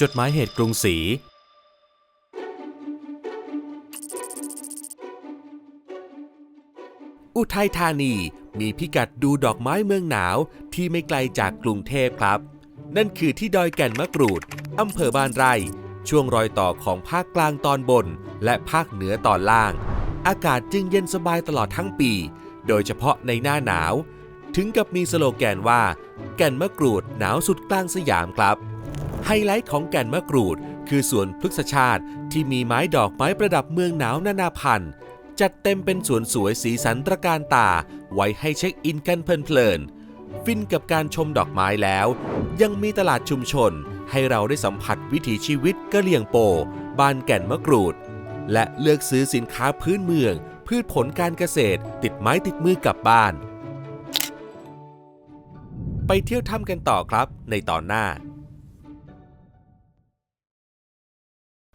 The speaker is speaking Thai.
จดหมายเหตุกรุงศรี อุทัยธานีมีพิกัดดูดอกไม้เมืองหนาวที่ไม่ไกลจากกรุงเทพครับ นั่นคือที่ดอยแก่นมะกรูด อำเภอบ้านไร่ ช่วงรอยต่อของภาคกลางตอนบน และภาคเหนือตอนล่าง อากาศจึงเย็นสบายตลอดทั้งปี โดยเฉพาะในหน้าหนาว ถึงกับมีสโลแกนว่า แก่นมะกรูดหนาวสุดกลางสยามครับ ไฮไลท์ของแก่นมะกรูด คือสวนพฤกษชาติที่มีไม้ดอกไม้ประดับเมืองหนาวนานาพันธุ์จัดเต็มเป็นสวนสวยสีสันตระการตา ไว้ให้เช็คอินกันเพลินๆฟินกับการชมดอกไม้แล้ว ยังมีตลาดชุมชน ให้เราได้สัมผัสวิถีชีวิตกะเหลี่ยงโป บ้านแก่นมะกรูด และเลือกซื้อสินค้าพื้นเมือง พืชผลการเกษตร ติดไม้ติดมือกลับบ้าน ไปเที่ยวถ้ำกันต่อครับในตอนหน้า